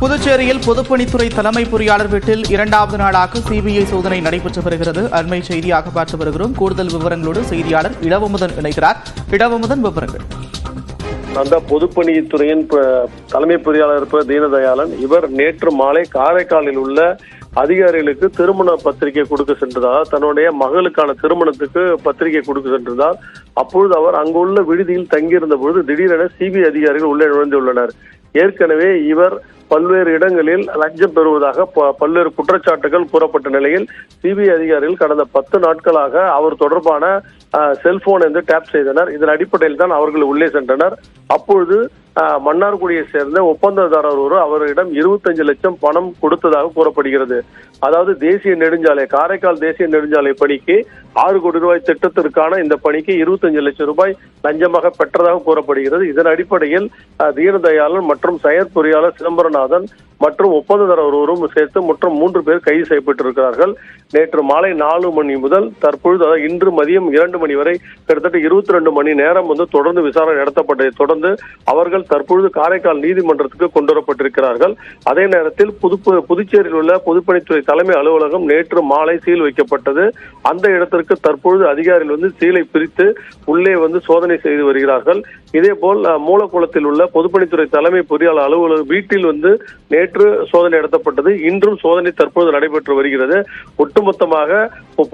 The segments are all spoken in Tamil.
புதுச்சேரியில் பொதுப்பணித்துறை தலைமை பொறியாளர் வீட்டில் இரண்டாவது நாளாக சிபிஐ சோதனை நடைபெற்று வருகிறது. அண்மை செய்தியாக பார்த்து வருகிறோம். கூடுதல் விவரங்களோடு செய்தியாளர் இடவமுதன் இணைகிறார். இடவமுதன் விவரங்கள். அந்த பொதுப்பணித்துறையின் ப- தலைமை பொறியாளர் இருப்பவர் தீனதயாளன் இவர் நேற்று மாலை காரைக்காலில் உள்ள அதிகாரிகளுக்கு திருமண பத்திரிகை கொடுக்க சென்றதால் தன்னுடைய மகளுக்கான திருமணத்துக்கு பத்திரிகை கொடுக்க சென்றதால் அப்பொழுது அவர் அங்குள்ள விடுதியில் தங்கியிருந்த பொழுது திடீரென சிபிஐ அதிகாரிகள் உள்ளே நுழைந்துள்ளனர். ஏற்கனவே இவர் பல்வேறு இடங்களில் லஞ்சம் பெறுவதாக ப- பல்வேறு குற்றச்சாட்டுகள் கூறப்பட்ட நிலையில் சிபிஐ அதிகாரிகள் கடந்த பத்து நாட்களாக அவர் தொடர்பான செல்போன் என்று டேப் செய்தனர். இதன் அடிப்படையில் தான் அவர்கள் உள்ளே சென்றனர். அப்பொழுது மன்னார்குடியை சேர்ந்த ஒப்பந்ததாரர் ஒரு அவரிடம் இருபத்தஞ்சு லட்சம் பணம் கொடுத்ததாக கூறப்படுகிறது. அதாவது தேசிய நெடுஞ்சாலை காரைக்கால் தேசிய நெடுஞ்சாலை பணிக்கு ஆறு கோடி ரூபாய் திட்டத்திற்கான இந்த பணிக்கு இருபத்தஞ்சு லட்சம் ரூபாய் லஞ்சமாக பெற்றதாக கூறப்படுகிறது. இதன் அடிப்படையில் தீனதயாளன் மற்றும் செயற் பொறியாளர் சிதம்பரநாதன் மற்றும் ஒப்பந்ததாரர் ஒருவரும் சேர்த்து மற்றும் மூன்று பேர் கைது செய்யப்பட்டிருக்கிறார்கள். நேற்று மாலை நாலு மணி முதல் தற்பொழுது அதாவது இன்று மதியம் இரண்டு மணி வரை கிட்டத்தட்ட இருபத்தி ரெண்டு மணி நேரம் வந்து தொடர்ந்து விசாரணை நடத்தப்பட்டதை தொடர்ந்து அவர்கள் தற்பொழுது காரைக்கால் நீதிமன்றத்துக்கு கொண்டு வரப்பட்டிருக்கிறார்கள். அதே நேரத்தில் புது புதுச்சேரியில் உள்ள பொதுப்பணித்துறை தலைமை அலுவலகம் நேற்று மாலை சீல் வைக்கப்பட்டது. அந்த இடத்திற்கு தற்பொழுது அதிகாரிகள் வந்து சீலை பிரித்து உள்ளே வந்து சோதனை செய்து வருகிறார்கள். இதேபோல் மூலக்குளத்தில் உள்ள பொதுப்பணித்துறை தலைமை பொறியாளர் அலுவலக வீட்டில் வந்து நேற்று சோதனை நடத்தப்பட்டது. இன்றும் சோதனை தற்போது நடைபெற்று வருகிறது. ஒட்டுமொத்தமாக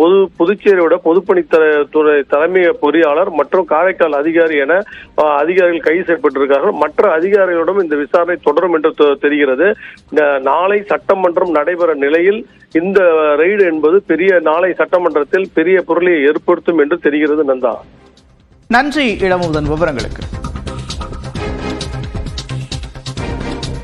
பொது புதுச்சேரியோட பொதுப்பணித்துறை தலைமை பொறியாளர் மற்றும் காரைக்கால் அதிகாரி என அதிகாரிகள் கைது செய்யப்பட்டிருக்கார்கள் மற்ற அதிகாரிகளிடம் இந்த விசாரணை தொடரும் என்று தெரிகிறது. நாளை சட்டமன்றம் நடைபெற நிலையில் இந்த ரெய்டு என்பது பெரிய நாளை சட்டமன்றத்தில் பெரிய பொருளை ஏற்படுத்தும் என்று தெரிகிறது நந்தா. நன்றி இளமுதன் விவரங்களுக்கு.